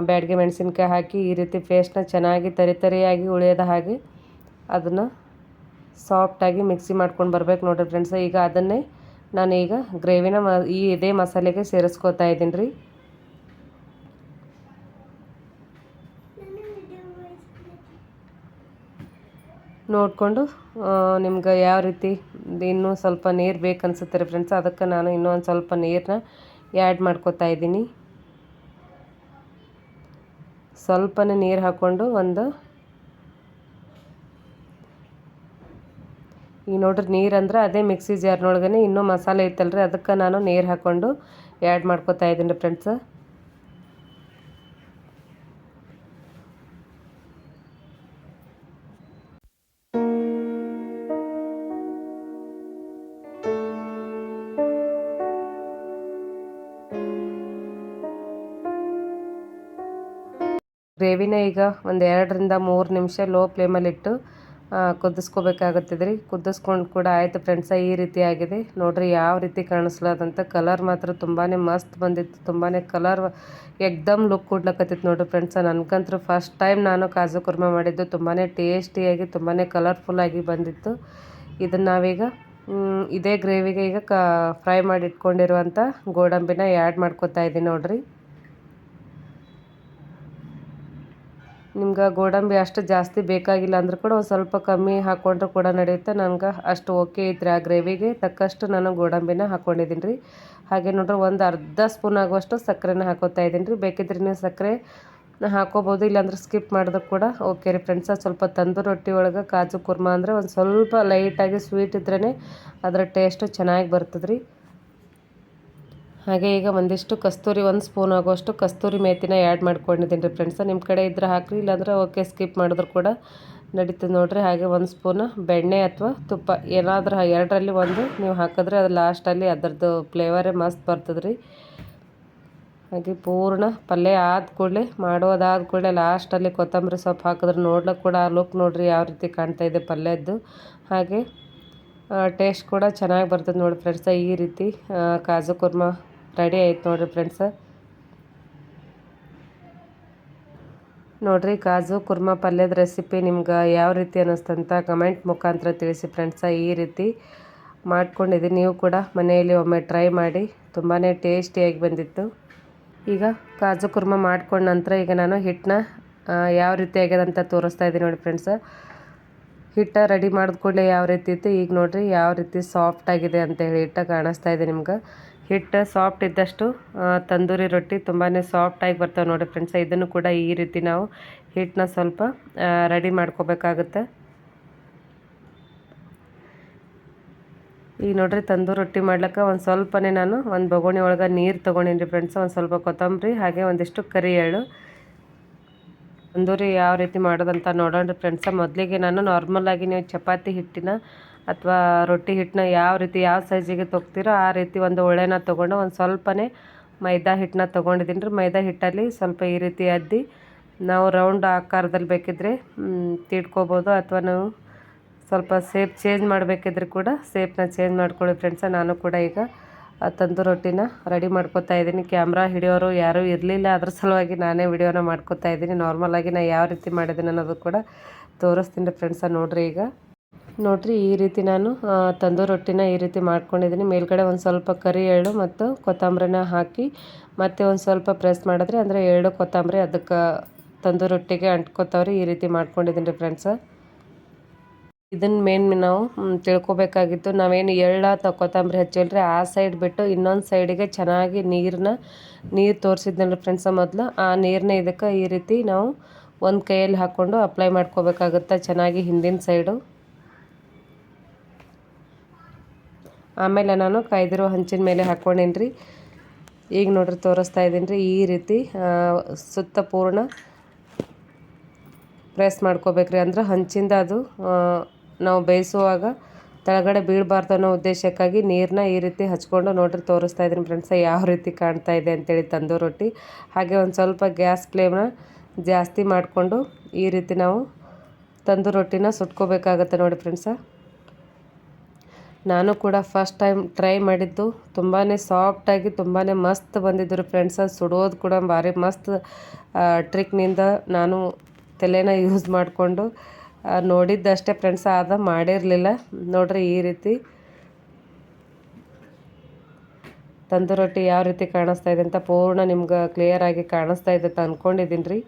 ಬ್ಯಾಡ್ಗೆ ಮೆಣಸಿನ್ಕಾಯಿ ಹಾಕಿ ಈ ರೀತಿ ಪೇಸ್ಟ್ನ ಚೆನ್ನಾಗಿ ತರಿ ತರಿಯಾಗಿ ಉಳಿಯೋದ ಹಾಗೆ ಅದನ್ನು ಸಾಫ್ಟಾಗಿ ಮಿಕ್ಸಿ ಮಾಡ್ಕೊಂಡು ಬರಬೇಕು ನೋಡಿರಿ ಫ್ರೆಂಡ್ಸ್ ಈಗ ಅದನ್ನೇ ನಾನು ಈಗ ಗ್ರೇವಿನ ಮ, ಈ ಇದೇ ಮಸಾಲೆಗೆ ಸೇರಿಸ್ಕೋತಾ ಇದ್ದೀನಿ ರೀ. ನೋಡಿಕೊಂಡು ನಿಮ್ಗೆ ಯಾವ ರೀತಿ ಇನ್ನೂ ಸ್ವಲ್ಪ ನೀರು ಬೇಕನ್ಸುತ್ತೆ ರೀ ಫ್ರೆಂಡ್ಸ್ ಅದಕ್ಕೆ ನಾನು ಇನ್ನೂ ಒಂದು ಸ್ವಲ್ಪ ನೀರನ್ನ ಆ್ಯಡ್ ಮಾಡ್ಕೋತಾ ಇದ್ದೀನಿ. ಸ್ವಲ್ಪನೇ ನೀರು ಹಾಕ್ಕೊಂಡು ಒಂದು ಈಗ ನೋಡ್ರಿ ನೀರು ಅಂದ್ರೆ ಅದೇ ಮಿಕ್ಸಿ ಜಾರ್ನೊಳಗನೆ ಇನ್ನೂ ಮಸಾಲೆ ಐತಲ್ರಿ, ಅದಕ್ಕೆ ನಾನು ನೀರು ಹಾಕ್ಕೊಂಡು ಆ್ಯಡ್ ಮಾಡ್ಕೋತಾ ಇದ್ದೀನಿ ಫ್ರೆಂಡ್ಸ್. ಗ್ರೇವಿನ ಈಗ ಒಂದು ಎರಡರಿಂದ ಮೂರು ನಿಮಿಷ ಲೋ ಫ್ಲೇಮಲ್ಲಿಟ್ಟು ಕುದಿಸ್ಕೋಬೇಕಾಗುತ್ತದೆ ರೀ ಕುದಿಸ್ಕೊಂಡು ಕೂಡ ಆಯಿತು ಫ್ರೆಂಡ್ಸ ಈ ರೀತಿ ಆಗಿದೆ. ನೋಡಿರಿ ಯಾವ ರೀತಿ ಕಾಣಿಸ್ಲಾದಂಥ ಕಲರ್ ಮಾತ್ರ ತುಂಬಾ ಮಸ್ತ್ ಬಂದಿತ್ತು. ತುಂಬಾ ಕಲರ್ ಎಕ್ದಮ್ ಲುಕ್ ಕೊಡ್ಲಕತ್ತಿತ್ತು ನೋಡಿರಿ ಫ್ರೆಂಡ್ಸ ನನಗಂತೂ ಫಸ್ಟ್ ಟೈಮ್ ನಾನು ಕಾಜು ಕುರ್ಮ ಮಾಡಿದ್ದು ತುಂಬಾ ಟೇಸ್ಟಿಯಾಗಿ ತುಂಬಾ ಕಲರ್ಫುಲ್ಲಾಗಿ ಬಂದಿತ್ತು. ಇದನ್ನು ನಾವೀಗ ಇದೇ ಗ್ರೇವಿಗೆ ಈಗ ಕ ಫ್ರೈ ಮಾಡಿ ಇಟ್ಕೊಂಡಿರುವಂಥ ಗೋಡಂಬಿನ ಆ್ಯಡ್ ಮಾಡ್ಕೊತಾ ಇದ್ದೀನಿ ನೋಡ್ರಿ. ನಿಮ್ಗೆ ಗೋಡಂಬಿ ಅಷ್ಟು ಜಾಸ್ತಿ ಬೇಕಾಗಿಲ್ಲ ಅಂದರೂ ಕೂಡ ಒಂದು ಸ್ವಲ್ಪ ಕಮ್ಮಿ ಹಾಕ್ಕೊಂಡ್ರೂ ಕೂಡ ನಡೆಯುತ್ತೆ. ನನಗೆ ಅಷ್ಟು ಓಕೆ ಐತ್ರಿ ಆ ಗ್ರೇವಿಗೆ. ತಕ್ಕಷ್ಟು ನಾನು ಗೋಡಂಬಿನ ಹಾಕ್ಕೊಂಡಿದ್ದೀನಿ ರೀ. ಹಾಗೆ ನೋಡ್ರಿ, ಒಂದು ಅರ್ಧ ಸ್ಪೂನ್ ಆಗುವಷ್ಟು ಸಕ್ಕರೆನ ಹಾಕೋತಾ ಇದ್ದೀನಿ ರೀ. ಬೇಕಿದ್ರೆ ನೀವು ಸಕ್ಕರೆ ಹಾಕೋಬೋದು, ಇಲ್ಲಾಂದ್ರೆ ಸ್ಕಿಪ್ ಮಾಡಿದ್ರು ಕೂಡ ಓಕೆ ರೀ ಫ್ರೆಂಡ್ಸ ಸ್ವಲ್ಪ ತಂದು ರೊಟ್ಟಿ ಒಳಗೆ ಕಾಜು ಕುರ್ಮಾ ಅಂದರೆ ಒಂದು ಸ್ವಲ್ಪ ಲೈಟಾಗಿ ಸ್ವೀಟ್ ಇದ್ರೇ ಅದರ ಟೇಸ್ಟು ಚೆನ್ನಾಗಿ ಬರ್ತದೆ ರೀ ಹಾಗೆ ಈಗ ಒಂದಿಷ್ಟು ಕಸ್ತೂರಿ, ಒಂದು ಸ್ಪೂನ್ ಆಗೋಷ್ಟು ಕಸ್ತೂರಿ ಮೇತಿನ ಆ್ಯಡ್ ಮಾಡ್ಕೊಂಡಿದ್ದೀನಿ ರೀ ಫ್ರೆಂಡ್ಸ ನಿಮ್ಮ ಕಡೆ ಇದ್ರೆ ಹಾಕ್ರಿ, ಇಲ್ಲಾಂದ್ರೆ ಓಕೆ ಸ್ಕಿಪ್ ಮಾಡಿದ್ರು ಕೂಡ ನಡೀತದೆ ನೋಡಿರಿ. ಹಾಗೆ ಒಂದು ಸ್ಪೂನ್ ಬೆಣ್ಣೆ ಅಥವಾ ತುಪ್ಪ, ಏನಾದರೂ ಎರಡರಲ್ಲಿ ಒಂದು. ನೀವು ಹಾಕಿದ್ರೆ ಅದು ಲಾಸ್ಟಲ್ಲಿ ಅದರದ್ದು ಫ್ಲೇವರೇ ಮಸ್ತ್ ಬರ್ತದೆ ರೀ. ಹಾಗೆ ಪೂರ್ಣ ಪಲ್ಯ ಆದ ಕೂಡಲೇ ಮಾಡೋದಾದ ಕೂಡಲೇ ಲಾಸ್ಟಲ್ಲಿ ಕೊತ್ತಂಬರಿ ಸೊಪ್ಪು ಹಾಕಿದ್ರೆ ನೋಡ್ಲಿಕ್ಕೆ ಕೂಡ ಆ ಲುಕ್ ನೋಡಿರಿ ಯಾವ ರೀತಿ ಕಾಣ್ತಾ ಇದೆ ಪಲ್ಯದ್ದು. ಹಾಗೆ ಟೇಸ್ಟ್ ಕೂಡ ಚೆನ್ನಾಗಿ ಬರ್ತದೆ ನೋಡಿ ಫ್ರೆಂಡ್ಸ ಈ ರೀತಿ ಕಾಜು ಕುರ್ಮಾ ರೆಡಿ ಆಯ್ತು ನೋಡಿರಿ ಫ್ರೆಂಡ್ಸ ನೋಡ್ರಿ ಕಾಜು ಕುರ್ಮಾ ಪಲ್ಯದ ರೆಸಿಪಿ ನಿಮ್ಗೆ ಯಾವ ರೀತಿ ಅನ್ನಿಸ್ತಂತ ಕಮೆಂಟ್ ಮುಖಾಂತರ ತಿಳಿಸಿ ಫ್ರೆಂಡ್ಸ ಈ ರೀತಿ ಮಾಡ್ಕೊಂಡಿದ್ದೀನಿ ನೀವು ಕೂಡ ಮನೆಯಲ್ಲಿ ಒಮ್ಮೆ ಟ್ರೈ ಮಾಡಿ. ತುಂಬಾ ಟೇಸ್ಟಿಯಾಗಿ ಬಂದಿತ್ತು. ಈಗ ಕಾಜು ಕುರ್ಮಾ ಮಾಡ್ಕೊಂಡ ನಂತರ ಈಗ ನಾನು ಹಿಟ್ಟನ್ನ ಯಾವ ರೀತಿ ಆಗ್ಯದಂತ ತೋರಿಸ್ತಾ ಇದ್ದೀನಿ ನೋಡಿ ಫ್ರೆಂಡ್ಸ ಹಿಟ್ಟು ರೆಡಿ ಮಾಡಿದ ಕೂಡಲೇ ಯಾವ ರೀತಿ ಇತ್ತು, ಈಗ ನೋಡಿರಿ ಯಾವ ರೀತಿ ಸಾಫ್ಟ್ ಆಗಿದೆ ಅಂತ ಹೇಳಿ ಹಿಟ್ಟು ಕಾಣಿಸ್ತಾ ಇದೆ ನಿಮ್ಗೆ. ಹಿಟ್ಟು ಸಾಫ್ಟ್ ಇದ್ದಷ್ಟು ತಂದೂರಿ ರೊಟ್ಟಿ ತುಂಬಾ ಸಾಫ್ಟಾಗಿ ಬರ್ತವೆ ನೋಡಿ ಫ್ರೆಂಡ್ಸ್ ಇದನ್ನು ಕೂಡ ಈ ರೀತಿ ನಾವು ಹಿಟ್ಟನ್ನ ಸ್ವಲ್ಪ ರೆಡಿ ಮಾಡ್ಕೋಬೇಕಾಗುತ್ತೆ. ಈಗ ನೋಡ್ರಿ ತಂದೂರಿ ರೊಟ್ಟಿ ಮಾಡ್ಲಿಕ್ಕೆ ಒಂದು ಸ್ವಲ್ಪನೇ ನಾನು ಒಂದು ಬಗೋಣಿ ಒಳಗೆ ನೀರು ತೊಗೊಂಡಿನಿ ರೀ ಫ್ರೆಂಡ್ಸ್ ಒಂದು ಸ್ವಲ್ಪ ಕೊತ್ತಂಬರಿ, ಹಾಗೆ ಒಂದಿಷ್ಟು ಕರಿ ಎಳ್ಳು ತಂದೂರಿ ಯಾವ ರೀತಿ ಮಾಡೋದಂತ ನೋಡೋಣ ಫ್ರೆಂಡ್ಸ ಮೊದಲಿಗೆ ನಾನು ನಾರ್ಮಲಾಗಿ ನೀವು ಚಪಾತಿ ಹಿಟ್ಟಿನ ಅಥವಾ ರೊಟ್ಟಿ ಹಿಟ್ಟನ್ನ ಯಾವ ರೀತಿ, ಯಾವ ಸೈಜಿಗೆ ತೊಗ್ತೀರೋ ಆ ರೀತಿ ಒಂದು ಒಳ್ಳೆನ ತೊಗೊಂಡು ಒಂದು ಸ್ವಲ್ಪನೇ ಮೈದಾ ಹಿಟ್ಟನ್ನ ತೊಗೊಂಡಿದ್ದೀನಿ ರೀ. ಮೈದಾ ಹಿಟ್ಟಲ್ಲಿ ಸ್ವಲ್ಪ ಈ ರೀತಿ ಅದ್ದಿ ನಾವು ರೌಂಡ್ ಆಕಾರದಲ್ಲಿ ಬೇಕಿದ್ರೆ ತಿಡ್ಕೋಬೋದು ಅಥವಾ ನಾವು ಸ್ವಲ್ಪ ಸೇಪ್ ಚೇಂಜ್ ಮಾಡಬೇಕಿದ್ರೆ ಕೂಡ ಸೇಪ್ನ ಚೇಂಜ್ ಮಾಡ್ಕೊಳ್ಳಿ ಫ್ರೆಂಡ್ಸ ನಾನು ಕೂಡ ಈಗ ಆ ತಂದೂರಿ ರೊಟ್ಟಿನ ರೆಡಿ ಮಾಡ್ಕೊತಾ ಇದ್ದೀನಿ. ಕ್ಯಾಮ್ರಾ ಹಿಡಿಯೋರು ಯಾರೂ ಇರಲಿಲ್ಲ. ಅದ್ರ ಸಲುವಾಗಿ ನಾನೇ ವಿಡಿಯೋನ ಮಾಡ್ಕೊತಾ ಇದ್ದೀನಿ. ನಾರ್ಮಲಾಗಿ ನಾನು ಯಾವ ರೀತಿ ಮಾಡಿದ್ದೀನಿ ಅನ್ನೋದು ಕೂಡ ತೋರಿಸ್ತೀನಿ ಫ್ರೆಂಡ್ಸ ನೋಡಿರಿ ಈಗ. ನೋಡಿರಿ, ಈ ರೀತಿ ನಾನು ತಂದೂರಿ ರೊಟ್ಟಿನ ಈ ರೀತಿ ಮಾಡ್ಕೊಂಡಿದ್ದೀನಿ. ಮೇಲ್ಗಡೆ ಒಂದು ಸ್ವಲ್ಪ ಕರಿ ಎಳ್ಳು ಮತ್ತು ಕೊತ್ತಂಬರಿನ ಹಾಕಿ ಮತ್ತೆ ಒಂದು ಸ್ವಲ್ಪ ಪ್ರೆಸ್ ಮಾಡಿದ್ರೆ ಅಂದರೆ ಎಳ್ಳು, ಕೊತ್ತಂಬರಿ ಅದಕ್ಕೆ ತಂದೂರಿ ರೊಟ್ಟಿಗೆ ಅಂಟ್ಕೊತಾವ್ರಿ ಈ ರೀತಿ ಮಾಡ್ಕೊಂಡಿದ್ದೀನಿ ರೀ ಫ್ರೆಂಡ್ಸ ಇದನ್ನ ಮೇನ್ ನಾವು ತಿಳ್ಕೊಬೇಕಾಗಿತ್ತು. ನಾವೇನು ಎಳ್ಳ ತಕೊತಂಬ್ರಿ ಹಚ್ಚಿಲ್ರಿ, ಆ ಸೈಡ್ ಬಿಟ್ಟು ಇನ್ನೊಂದು ಸೈಡಿಗೆ ಚೆನ್ನಾಗಿ ನೀರನ್ನ ನೀರು ತೋರಿಸಿದ್ನಲ್ಲ ಫ್ರೆಂಡ್ಸ ಮೊದಲು. ಆ ನೀರನ್ನ ಇದಕ್ಕೆ ಈ ರೀತಿ ನಾವು ಒಂದು ಕೈಯಲ್ಲಿ ಹಾಕ್ಕೊಂಡು ಅಪ್ಲೈ ಮಾಡ್ಕೋಬೇಕಾಗುತ್ತೆ ಚೆನ್ನಾಗಿ ಹಿಂದಿನ ಸೈಡು ಆಮೇಲೆ ನಾನು ಕಾಯ್ದಿರೋ ಹಂಚಿನ ಮೇಲೆ ಹಾಕ್ಕೊಂಡೇನಿ ರೀ ಈಗ ನೋಡ್ರಿ ತೋರಿಸ್ತಾ ಇದ್ದೀನಿ ರೀ ಈ ರೀತಿ ಸುತ್ತ ಪೂರ್ಣ ಪ್ರೆಸ್ ಮಾಡ್ಕೋಬೇಕ್ರಿ. ಅಂದ್ರೆ ಹಂಚಿಂದ ಅದು ನಾವು ಬೇಯಿಸುವಾಗ ಕೆಳಗಡೆ ಬೀಳಬಾರ್ದು ಅನ್ನೋ ಉದ್ದೇಶಕ್ಕಾಗಿ ನೀರನ್ನ ಈ ರೀತಿ ಹಚ್ಕೊಂಡು ನೋಡ್ರಿ ತೋರಿಸ್ತಾ ಇದ್ದೀನಿ ಫ್ರೆಂಡ್ಸ ಯಾವ ರೀತಿ ಕಾಣ್ತಾ ಇದೆ ಅಂತೇಳಿ ತಂದೂರಿ ರೊಟ್ಟಿ. ಹಾಗೆ ಒಂದು ಸ್ವಲ್ಪ ಗ್ಯಾಸ್ ಫ್ಲೇಮ್ನ ಜಾಸ್ತಿ ಮಾಡಿಕೊಂಡು ಈ ರೀತಿ ನಾವು ತಂದೂರಿ ರೊಟ್ಟಿನ ಸುಟ್ಕೋಬೇಕಾಗತ್ತೆ ನೋಡಿ ಫ್ರೆಂಡ್ಸ. ನಾನು ಕೂಡ ಫಸ್ಟ್ ಟೈಮ್ ಟ್ರೈ ಮಾಡಿದ್ದು ತುಂಬಾ ಸಾಫ್ಟಾಗಿ ತುಂಬಾ ಮಸ್ತ್ ಬಂದಿದ್ದರು ಫ್ರೆಂಡ್ಸ. ಸುಡೋದು ಕೂಡ ಭಾರಿ ಮಸ್ತ್ ಟ್ರಿಕ್ನಿಂದ ನಾನು ತಲೆನ ಯೂಸ್ ಮಾಡಿಕೊಂಡು ನೋಡಿದ್ದಷ್ಟೇ ಫ್ರೆಂಡ್ಸ್ ಆದ ಮಾಡಿರಲಿಲ್ಲ. ನೋಡ್ರಿ ಈ ರೀತಿ ತಂದು ರೊಟ್ಟಿ ಯಾವ ರೀತಿ ಕಾಣಿಸ್ತಾ ಇದೆ ಅಂತ ಪೂರ್ಣ ನಿಮ್ಗೆ ಕ್ಲಿಯರ್ ಆಗಿ ಕಾಣಿಸ್ತಾ ಇದೆ ಅಂತ ಅಂದ್ಕೊಂಡಿದ್ದೀನಿ ರೀ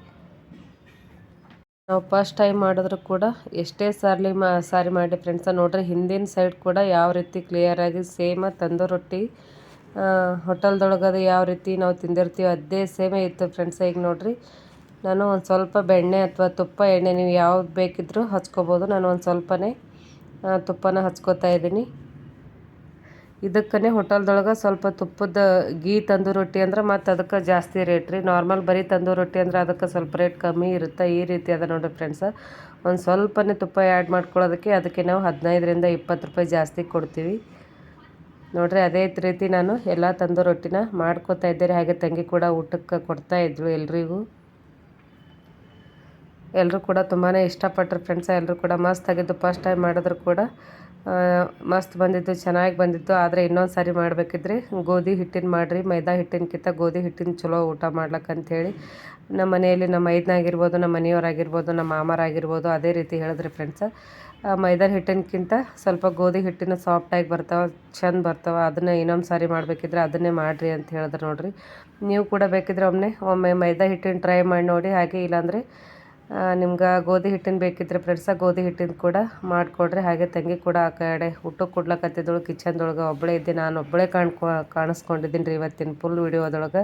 ನಾವು ಫಸ್ಟ್ ಟೈಮ್ ಮಾಡಿದ್ರು ಕೂಡ ಎಷ್ಟೇ ಸಾರಿ ಮಾ, ಸಾರಿ ಮಾಡಿ ಫ್ರೆಂಡ್ಸ ನೋಡ್ರಿ ಹಿಂದಿನ ಸೈಡ್ ಕೂಡ ಯಾವ ರೀತಿ ಕ್ಲಿಯರಾಗಿ ಸೇಮ ತಂದು ರೊಟ್ಟಿ. ಹೋಟೆಲ್ದೊಳಗದು ಯಾವ ರೀತಿ ನಾವು ತಿಂದಿರ್ತೀವಿ ಅದೇ ಸೇಮೇ ಇತ್ತು ಫ್ರೆಂಡ್ಸ ಈಗ ನೋಡ್ರಿ. ನಾನು ಒಂದು ಸ್ವಲ್ಪ ಬೆಣ್ಣೆ ಅಥವಾ ತುಪ್ಪ, ಎಣ್ಣೆ ನೀವು ಯಾವ್ದು ಬೇಕಿದ್ದರೂ ಹಚ್ಕೋಬೋದು. ನಾನು ಒಂದು ಸ್ವಲ್ಪನೇ ತುಪ್ಪನ ಹಚ್ಕೋತಾ ಇದ್ದೀನಿ. ಇದಕ್ಕೇ ಹೋಟೆಲ್ದೊಳಗೆ ಸ್ವಲ್ಪ ತುಪ್ಪದ ಗೀ ತಂದೂರು ರೊಟ್ಟಿ ಅಂದ್ರೆ ಮತ್ತು ಅದಕ್ಕೆ ಜಾಸ್ತಿ ರೇಟ್ ರೀ. ನಾರ್ಮಲ್ ಬರೀ ತಂದೂರು ರೊಟ್ಟಿ ಅಂದ್ರೆ ಅದಕ್ಕೆ ಸ್ವಲ್ಪ ರೇಟ್ ಕಮ್ಮಿ ಇರುತ್ತೆ? ಈ ರೀತಿ ಅದ ನೋಡಿರಿ ಫ್ರೆಂಡ್ಸ ಒಂದು ಸ್ವಲ್ಪನೇ ತುಪ್ಪ ಆ್ಯಡ್ ಮಾಡ್ಕೊಳ್ಳೋದಕ್ಕೆ ಅದಕ್ಕೆ ನಾವು ಹದಿನೈದರಿಂದ ಇಪ್ಪತ್ತು ರೂಪಾಯಿ ಜಾಸ್ತಿ ಕೊಡ್ತೀವಿ. ನೋಡಿರಿ ಅದೇ ರೀತಿ ನಾನು ಎಲ್ಲ ತಂದೂರು ರೊಟ್ಟಿನ ಮಾಡ್ಕೋತಾ ಇದ್ದೀರಿ ಹಾಗೆ ತಂಗಿ ಕೂಡ ಊಟಕ್ಕೆ ಕೊಡ್ತಾ ಇದ್ಳು ಎಲ್ರಿಗೂ. ಎಲ್ಲರೂ ಕೂಡ ತುಂಬಾ ಇಷ್ಟಪಟ್ಟರು ಫ್ರೆಂಡ್ಸ ಎಲ್ಲರೂ ಕೂಡ ಮಸ್ತ್ ಆಗಿದ್ದು ಫಸ್ಟ್ ಟೈಮ್ ಮಾಡಿದ್ರು ಕೂಡ. ಮಸ್ತ್ ಬಂದಿತ್ತು ಚೆನ್ನಾಗಿ ಬಂದಿತ್ತು ಆದರೆ ಇನ್ನೊಂದು ಸಾರಿ ಮಾಡಬೇಕಿದ್ರೆ ಗೋಧಿ ಹಿಟ್ಟಿನ ಮಾಡಿರಿ, ಮೈದಾ ಹಿಟ್ಟಿನಕ್ಕಿಂತ ಗೋಧಿ ಹಿಟ್ಟಿನ ಚಲೋ ಊಟ ಮಾಡ್ಲಕ್ಕಂಥೇಳಿ ನಮ್ಮ ಮನೆಯಲ್ಲಿ ನಮ್ಮ ಐದನಾಗಿರ್ಬೋದು ನಮ್ಮ ಮನೆಯವರಾಗಿರ್ಬೋದು ನಮ್ಮ ಮಾಮರಾಗಿರ್ಬೋದು ಅದೇ ರೀತಿ ಹೇಳಿದ್ರಿ ಫ್ರೆಂಡ್ಸ ಮೈದಾ ಹಿಟ್ಟಿನಕ್ಕಿಂತ ಸ್ವಲ್ಪ ಗೋಧಿ ಹಿಟ್ಟಿನ ಸಾಫ್ಟಾಗಿ ಬರ್ತಾವೆ, ಚೆಂದ ಬರ್ತಾವೆ. ಅದನ್ನು ಇನ್ನೊಂದು ಸಾರಿ ಮಾಡಬೇಕಿದ್ರೆ ಅದನ್ನೇ ಮಾಡಿರಿ ಅಂತ ಹೇಳಿದ್ರು ನೋಡಿರಿ. ನೀವು ಕೂಡ ಬೇಕಿದ್ರೆ ಒಮ್ಮೆ ಒಮ್ಮೆ ಮೈದಾ ಹಿಟ್ಟಿನ ಟ್ರೈ ಮಾಡಿ ನೋಡಿ, ಹಾಗೆ ಇಲ್ಲಾಂದರೆ ನಿಮ್ಗೆ ಗೋಧಿ ಹಿಟ್ಟಿನ ಬೇಕಿದ್ರೆ ಫ್ರೆಂಡ್ಸ ಗೋಧಿ ಹಿಟ್ಟಿನ ಕೂಡ ಮಾಡಿಕೊಡ್ರಿ. ಹಾಗೆ ತಂಗಿ ಕೂಡ ಆ ಕಡೆ ಊಟಕ್ಕೆ ಕೊಡ್ಲಕತ್ತಿದ್ದಳು, ಕಿಚನ್ದೊಳಗೆ ಒಬ್ಬಳೇ ಇದ್ದೆ. ನಾನು ಒಬ್ಬಳೇ ಕಾಣ್ಕೊ, ಕಾಣಿಸ್ಕೊಂಡಿದ್ದೀನಿ ರೀ ಇವತ್ತಿನ ಫುಲ್ ವಿಡಿಯೋದೊಳಗೆ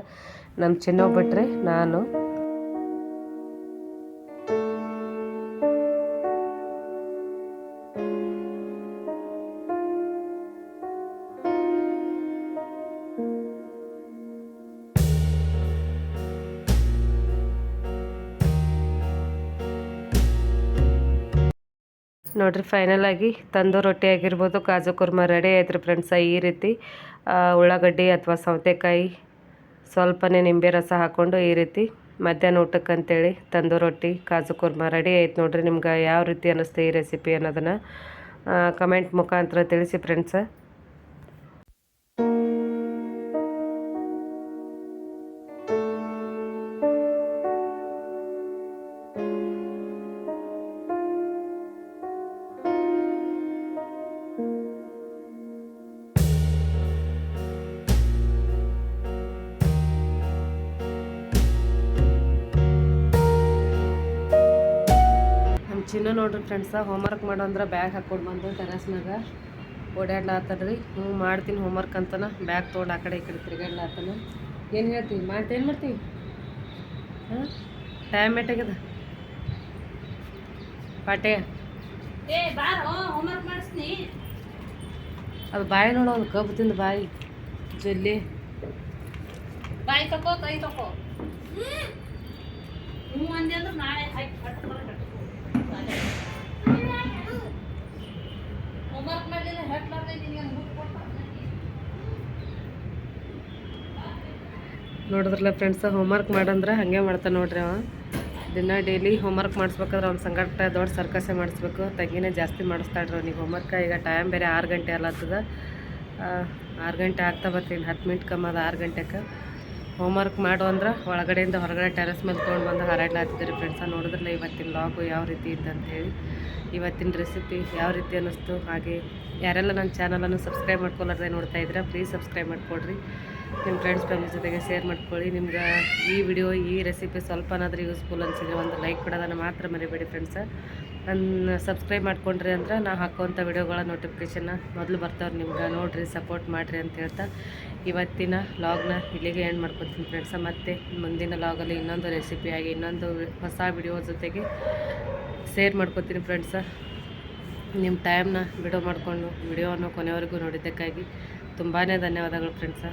ನಮ್ಮ ಚಿನ್ನ ನಾನು ನೋಡ್ರಿ ಫೈನಲ್ ಆಗಿ ತಂದು ರೊಟ್ಟಿ ಆಗಿರ್ಬೋದು, ಕಾಜು ಕುರ್ಮ ರೆಡಿ ಆಯ್ತು ಫ್ರೆಂಡ್ಸ ಈ ರೀತಿ ಉಳ್ಳಾಗಡ್ಡಿ ಅಥವಾ ಸೌತೆಕಾಯಿ ಸ್ವಲ್ಪನೇ ನಿಂಬೆ ರಸ ಹಾಕ್ಕೊಂಡು ಈ ರೀತಿ ಮಧ್ಯಾಹ್ನ ಊಟಕ್ಕೆ ಅಂತೇಳಿ ತಂದು ರೊಟ್ಟಿ, ಕಾಜು ಕುರ್ಮ ರೆಡಿ ಆಯ್ತು ನೋಡಿರಿ. ನಿಮ್ಗೆ ಯಾವ ರೀತಿ ಅನ್ನಿಸ್ತು ಈ ರೆಸಿಪಿ ಅನ್ನೋದನ್ನು ಕಮೆಂಟ್ ಮುಖಾಂತರ ತಿಳಿಸಿ ಫ್ರೆಂಡ್ಸ ಚಿನ್ನ ನೋಡ್ರಿ ಫ್ರೆಂಡ್ಸ ಹೋಮ್ವರ್ಕ್ ಮಾಡೋ ಅಂದ್ರೆ ಬ್ಯಾಗ್ ಹಾಕ್ಕೊಂಡು ಬಂದು ಟೆರಸ್ನಾಗ ಓಡಾಡ್ಲಾತಡ್ರಿ ಹ್ಞೂ ಮಾಡ್ತೀನಿ ಹೋಮ್ವರ್ಕ್ ಅಂತನ. ಬ್ಯಾಗ್ ತೊಗೊಂಡು ಆ ಕಡೆ ಈ ಕಡೆ ತಿರುಗಾಡ್ಲಾತನ ಏನು ಹೇಳ್ತೀವಿ ಮಾಡ್ತೇನು ಏನು ಮಾಡ್ತೀವಿ ಹಾಂ? ಟೈಮ್ ಎಟ್ಟಾಗ್ಯದ ಪಾಟೆ ಅದು ಬಾಯಿ ನೋಡೋ ಒಂದು ಕಬ್ಬು ತಿಂದು ಬಾಯಿ. ಜಲ್ಲಿ. ಬಾಯಿ ತಕೋ ಕೈ ತಕೋ. ಹ್ಞೂ ಅಂದೆ ಅಂದ್ರೆ ನಾಳೆ ಹಾಕಿ ಕಟ್ಕೊಂಡು ಹೋಮ್ವರ್ಕ್ ಮಾಡಲಿಲ್ಲ ಹೇಳ್ಲಾರ್ದೆ ನಿನಗೆ ಬುಕ್ ಕೊಡ್ತಾರೆ ನೋಡಿದ್ರಲ್ಲ ಫ್ರೆಂಡ್ಸ್ ಹೋಮ್ವರ್ಕ್ ಮಾಡಂದ್ರೆ ಹಾಗೆ ಮಾಡ್ತಾನೆ ನೋಡ್ರಿ ಅವ. ದಿನ ಡೈಲಿ ಹೋಮ್ವರ್ಕ್ ಮಾಡಿಸ್ಬೇಕಾದ್ರೆ ಅವ್ನ ಸಂಗಟ ದೊಡ್ಡ ಸರ್ಕಸೆ ಮಾಡಿಸ್ಬೇಕು. ತಂಗಿನೇ ಜಾಸ್ತಿ ಮಾಡಿಸ್ತಾಳ್ರಿ ಅವ್ನಿಗೆ ಹೋಮ್ವರ್ಕ್ ಈಗ ಟೈಮ್ ಬೇರೆ ಆರು ಗಂಟೆ ಅಲ್ಲತ್ತದ ಆರು ಗಂಟೆ ಆಗ್ತಾ ಬರ್ತೀನಿ ಹತ್ತು ಮಿನಿಟ್ ಕಮ್ಮದ ಆರು ಗಂಟೆಗೆ ಹೋಮ್ವರ್ಕ್ ಮಾಡು ಅಂದ್ರೆ ಒಳಗಡೆಯಿಂದ ಹೊರಗಡೆ ಟೆರೆಸ್ ಮೇಲೆ ತೊಗೊಂಡು ಬಂದು ಹಾರಾಡ್ಲಾತಿದ್ದೀರಿ ಫ್ರೆಂಡ್ಸ ನೋಡಿದ್ರಲ್ಲ ಇವತ್ತಿನ ಲಾಗು ಯಾವ ರೀತಿ ಹೇಳಿ ಇವತ್ತಿನ ರೆಸಿಪಿ ಯಾವ ರೀತಿ ಅನ್ನಿಸ್ತು, ಹಾಗೆ ಯಾರೆಲ್ಲ ನನ್ನ ಚಾನಲನ್ನು ಸಬ್ಸ್ಕ್ರೈಬ್ ಮಾಡ್ಕೊಳ್ಳೋದೇ ನೋಡ್ತಾ ಇದ್ರೆ ಪ್ಲೀಸ್ ಸಬ್ಸ್ಕ್ರೈಬ್ ಮಾಡ್ಕೊಡ್ರಿ ನಿಮ್ಮ ಫ್ರೆಂಡ್ಸ್ ಫ್ಯಾಮಿಲಿ ಜೊತೆಗೆ ಶೇರ್ ಮಾಡ್ಕೊಳ್ಳಿ. ನಿಮ್ಗೆ ಈ ವಿಡಿಯೋ ಈ ರೆಸಿಪಿ ಸ್ವಲ್ಪನಾದರೂ ಯೂಸ್ಫುಲ್ ಅನಿಸಿದ್ರೆ ಒಂದು ಲೈಕ್ ಕೊಡೋದನ್ನು ಮಾತ್ರ ಮರಿಬೇಡಿ ಫ್ರೆಂಡ್ಸ ನನ್ನ ಸಬ್ಸ್ಕ್ರೈಬ್ ಮಾಡ್ಕೊಂಡ್ರಿ ಅಂದ್ರೆ ನಾ ಹಾಕೋವಂಥ ವಿಡಿಯೋಗಳ ನೋಟಿಫಿಕೇಷನ್ನ ಮೊದಲು ಬರ್ತವ್ರು ನಿಮ್ಗೆ. ನೋಡಿರಿ ಸಪೋರ್ಟ್ ಮಾಡಿರಿ ಅಂತ ಹೇಳ್ತಾ ಇವತ್ತಿನ ಲಾಗ್ನ ಇಲ್ಲಿಗೆ ಎಂಡ್ ಮಾಡ್ಕೊತೀನಿ ಫ್ರೆಂಡ್ಸ ಮತ್ತು ಮುಂದಿನ ಲಾಗಲ್ಲಿ ಇನ್ನೊಂದು ರೆಸಿಪಿಯಾಗಿ ಇನ್ನೊಂದು ಹೊಸ ವಿಡಿಯೋ ಜೊತೆಗೆ ಶೇರ್ ಮಾಡ್ಕೊತೀನಿ ಫ್ರೆಂಡ್ಸ ನಿಮ್ಮ ಟೈಮ್ನ ಬಿಡೋ ಮಾಡಿಕೊಂಡು ವಿಡಿಯೋವನ್ನು ಕೊನೆವರೆಗೂ ನೋಡಿದ್ದಕ್ಕಾಗಿ ತುಂಬಾ ಧನ್ಯವಾದಗಳು ಫ್ರೆಂಡ್ಸ